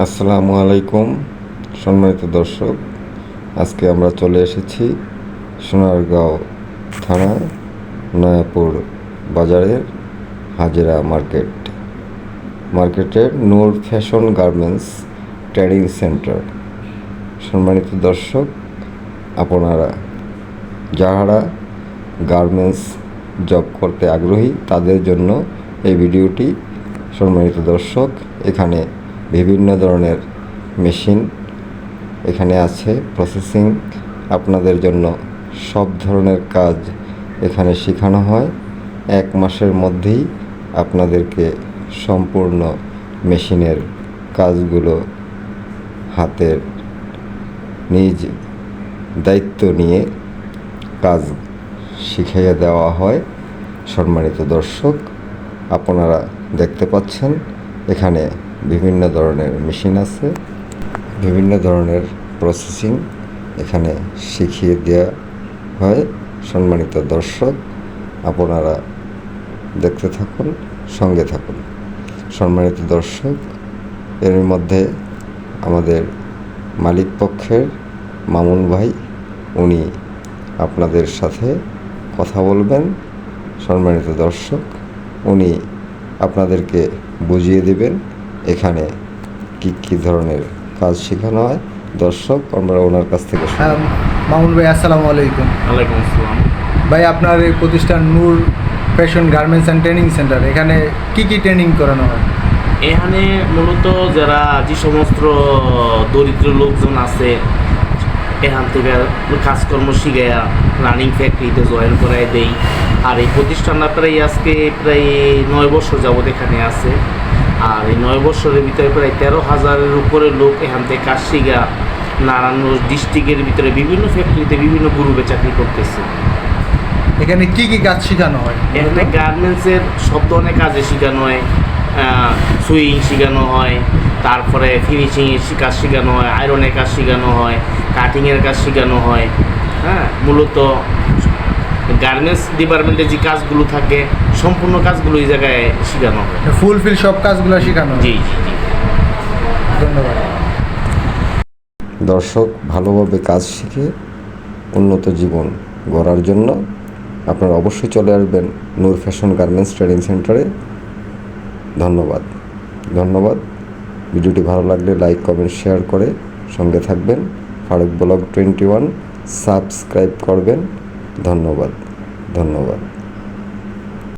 আসসালামু আলাইকুম, সম্মানিত দর্শক। আজকে আমরা চলে এসেছি সোনারগাঁও থানা নয়াপুর বাজারের হাজিরা মার্কেট। মার্কেটের Noor fashion garments trading center. সম্মানিত দর্শক, আপনারা যারা গার্মেন্টস জব করতে আগ্রহী, তাদের জন্য এই ভিডিওটি সম্মানিত দর্শক এখানে বিভিন্ন ধরনের মেশিন এখানে আছে প্রসেসিং আপনাদের জন্য সব ধরনের কাজ এখানে শেখানো হয়। এক মাসের মধ্যেই আপনাদেরকে সম্পূর্ণ মেশিনের কাজগুলো হাতের নিজ দায়িত্ব নিয়ে কাজ শিখিয়ে দেওয়া হয়। সম্মানিত দর্শক, আপনারা দেখতে পাচ্ছেন, এখানে বিভিন্ন ধরনের মেশিন আছে, বিভিন্ন ধরনের প্রসেসিং এখানে শিখিয়ে দেওয়া হয়। সম্মানিত দর্শক, আপনারা দেখতে থাকুন, সঙ্গে থাকুন। সম্মানিত দর্শক, এর মধ্যে আমাদের মালিক পক্ষের মামুন ভাই, উনি আপনাদের সাথে কথা বলবেন। সম্মানিত দর্শক, উনি আপনাদেরকে বুঝিয়ে দেবেন এখানে কি কি ধরনের কাজ শেখানো হয়? দর্শক আমরা ওনার কাছ থেকে। হ্যাঁ মামুন ভাই আসসালামু আলাইকুম। ওয়ালাইকুম আসসালাম। ভাই আপনার এই প্রতিষ্ঠান Noor fashion garments and training center এখানে কি কি ট্রেনিং করানো হয়? এখানে মূলত যারা যে সমস্ত দরিদ্র লোকজন আছে এখান থেকে কাজকর্ম শিখাইয়া রানিং ফ্যাক্টরিতে জয়েন করাই দেই। আর এই প্রতিষ্ঠানটা প্রায় আজকে প্রায় নয় বছর যাবৎ এখানে আছে। আর এই নয় বছরের ভিতরে প্রায় তেরো হাজারের উপরে লোক এখান থেকে কাজ শিখা নারায়ণগঞ্জ ডিস্ট্রিক্টের ভিতরে বিভিন্ন ফ্যাক্টরিতে বিভিন্ন গ্রুপে চাকরি করতেছে। এখানে কি কি কাজ শেখানো হয়? এখানে গার্মেন্টসের সব ধরনের কাজে শেখানো হয় সুইং শেখানো হয় তারপরে ফিনিশিংয়ের কাজ শেখানো হয় আয়রনের কাজ শেখানো হয় কাটিংয়ের কাজ শেখানো হয় হ্যাঁ মূলত গার্মেন্টস ডিপার্টমেন্টে যে কাজগুলো থাকে সম্পূর্ণ কাজগুলো এই জায়গায় শেখানো হয়। ফুলফিল সব কাজগুলো শেখানো জি জি জি। ধন্যবাদ। দর্শক ভালোভাবে কাজ শিখে উন্নত জীবন গড়ার জন্য আপনারা অবশ্যই চলে আসবেন নূর ফ্যাশন গার্মেন্টস ট্রেনিং সেন্টারে। ধন্যবাদ। ধন্যবাদ। ভিডিওটি ভালো লাগলে লাইক কমেন্ট শেয়ার করে সঙ্গে থাকবেন। Faruk blog twenty one subscribe করবেন। ধন্যবাদ। ধন্যবাদ।